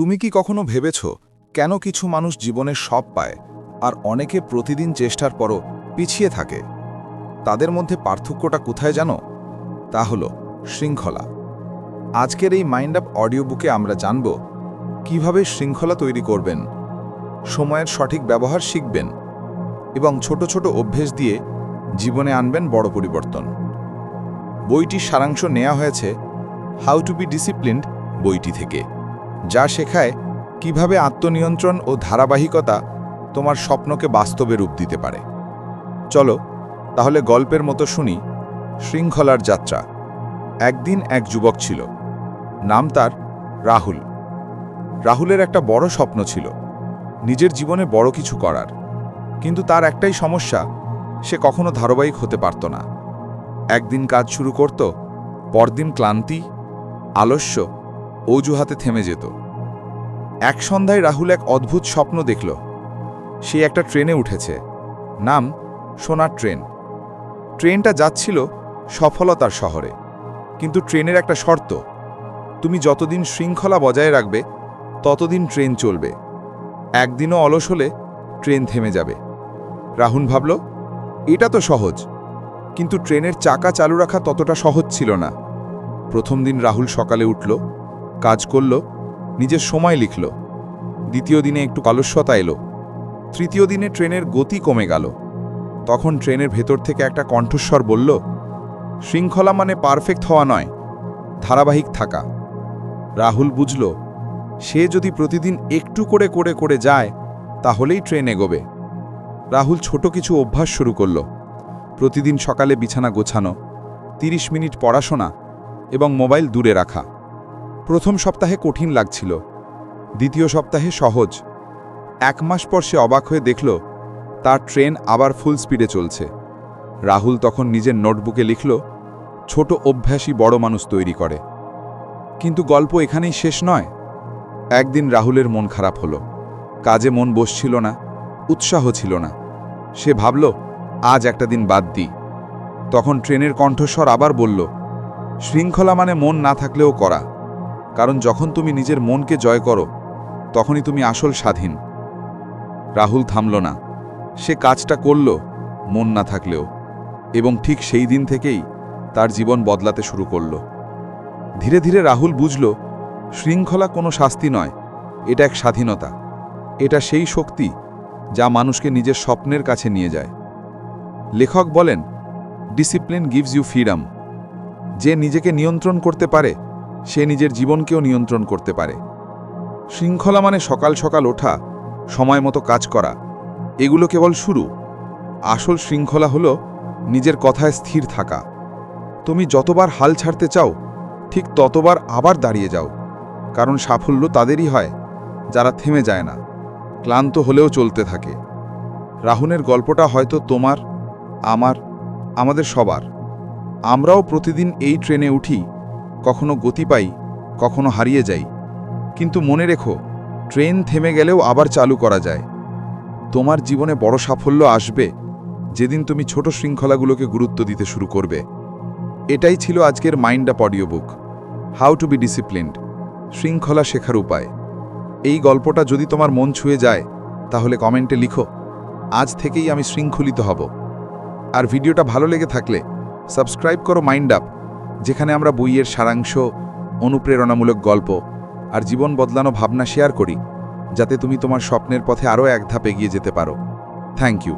তুমি কি কখনো ভেবেছ কেন কিছু মানুষ জীবনে সব পায় আর অনেকে প্রতিদিন চেষ্টার পরও পিছিয়ে থাকে? তাদের মধ্যে পার্থক্যটা কোথায় জানো? তা হল শৃঙ্খলা। আজকের এই মাইন্ড আপ অডিও বুকে আমরা জানব কীভাবে শৃঙ্খলা তৈরি করবেন, সময়ের সঠিক ব্যবহার শিখবেন এবং ছোট ছোট অভ্যেস দিয়ে জীবনে আনবেন বড় পরিবর্তন। বইটির সারাংশ নেওয়া হয়েছে হাউ টু বি ডিসিপ্লিনড বইটি থেকে। যা শেখায় কীভাবে আত্মনিয়ন্ত্রণ ও ধারাবাহিকতা তোমার স্বপ্নকে বাস্তবে রূপ দিতে পারে। চলো, তাহলে গল্পের মতো শুনি শৃঙ্খলার যাত্রা। একদিন এক যুবক ছিল, নাম তার রাহুল। রাহুলের একটা বড় স্বপ্ন ছিল, নিজের জীবনে বড় কিছু করার। কিন্তু তার একটাই সমস্যা, সে কখনো ধারাবাহিক হতে পারত না। একদিন কাজ শুরু করত, পরদিন ক্লান্তি, আলস্য অজুহাতে থেমে যেত। এক সন্ধ্যায় রাহুল এক অদ্ভুত স্বপ্ন দেখল। সে একটা ট্রেনে উঠেছে। নাম, সোনার ট্রেন। ট্রেনটা যাচ্ছিল সফলতার শহরে। কিন্তু ট্রেনের একটা শর্ত, তুমি যতদিন শৃঙ্খলা বজায় রাখবে, ততদিন ট্রেন চলবে। একদিনও অলস হলে ট্রেন থেমে যাবে। রাহুল ভাবল, এটা তো সহজ। কিন্তু ট্রেনের চাকা চালু রাখা ততটা সহজ ছিল না। প্রথম দিন রাহুল সকালে উঠল কাজ করল, নিজের সময় লিখল। দ্বিতীয় দিনে একটু কালস্যতা এলো। তৃতীয় দিনে ট্রেনের গতি কমে গেল। তখন ট্রেনের ভেতর থেকে একটা কণ্ঠস্বর বলল, শৃঙ্খলা মানে পারফেক্ট হওয়া নয়, ধারাবাহিক থাকা। রাহুল বুঝল, সে যদি প্রতিদিন একটু করে করে করে যায়, তাহলেই ট্রেন এগোবে। রাহুল ছোট কিছু অভ্যাস শুরু করল। প্রতিদিন সকালে বিছানা গোছানো ৩০ মিনিট পড়াশোনা এবং মোবাইল দূরে রাখা। প্রথম সপ্তাহে কঠিন লাগছিল। দ্বিতীয় সপ্তাহে সহজ। এক মাস পর সে অবাক হয়ে দেখল, তার ট্রেন আবার ফুল স্পিডে চলছে। রাহুল তখন নিজের নোটবুকে লিখল, ছোট অভ্যাসই বড় মানুষ তৈরি করে। কিন্তু গল্প এখানেই শেষ নয়। একদিন রাহুলের মন খারাপ হলো। কাজে মন বসছিল না, উৎসাহ ছিল না। সে ভাবল, আজ একটা দিন বাদ দিই। তখন ট্রেনের কণ্ঠস্বর আবার বলল, শৃঙ্খলা মানে মন না থাকলেও করা। কারণ যখন তুমি নিজের মনকে জয় করো, তখনই তুমি আসল স্বাধীন। রাহুল থামল না। সে কাজটা করল, মন না থাকলেও। এবং ঠিক সেই দিন থেকেই তার জীবন বদলাতে শুরু করল। ধীরে ধীরে রাহুল বুঝল, শৃঙ্খলা কোনো শাস্তি নয়, এটা এক স্বাধীনতা। এটা সেই শক্তি যা মানুষকে নিজের স্বপ্নের কাছে নিয়ে যায়। লেখক বলেন ডিসিপ্লিন গিভস ইউ ফ্রিডম যে নিজেকে নিয়ন্ত্রণ করতে পারে সে নিজের জীবনকেও নিয়ন্ত্রণ করতে পারে। শৃঙ্খলা মানে সকাল সকাল ওঠা, সময় মতো কাজ করা। এগুলো কেবল শুরু। আসল শৃঙ্খলা হলো নিজের কথায় স্থির থাকা। তুমি যতবার হাল ছাড়তে চাও, ঠিক ততবার আবার দাঁড়িয়ে যাও। কারণ সাফল্য তাদেরই হয়, যারা থেমে যায় না। ক্লান্ত হলেও চলতে থাকে। রাহুনের গল্পটা হয়তো তোমার, আমার, আমাদের সবার। আমরাও প্রতিদিন এই ট্রেনে উঠি কখনো গতি পাই, কখনো হারিয়ে যাই। কিন্তু মনে রেখো, ট্রেন থেমে গেলেও আবার চালু করা যায়। তোমার জীবনে বড় সাফল্য আসবে যেদিন তুমি ছোট শৃঙ্খলাগুলোকে গুরুত্ব দিতে শুরু করবে। এটাই ছিল আজকের mind up audio book how to be disciplined শৃঙ্খলা শেখার উপায়। এই গল্পটা যদি তোমার মন ছুঁয়ে যায়, তাহলে কমেন্টে লিখো। আজ থেকেই আমি শৃঙ্খলিত হব। আর ভিডিওটা ভালো লেগে থাকলে, সাবস্ক্রাইব করো মাইন্ড আপ যেখানে আমরা বইয়ের সারাংশ, অনুপ্রেরণামূলক গল্প আর জীবন বদলানো ভাবনা শেয়ার করি, যাতে তুমি তোমার স্বপ্নের পথে আরও এক ধাপ এগিয়ে যেতে পারো। Thank you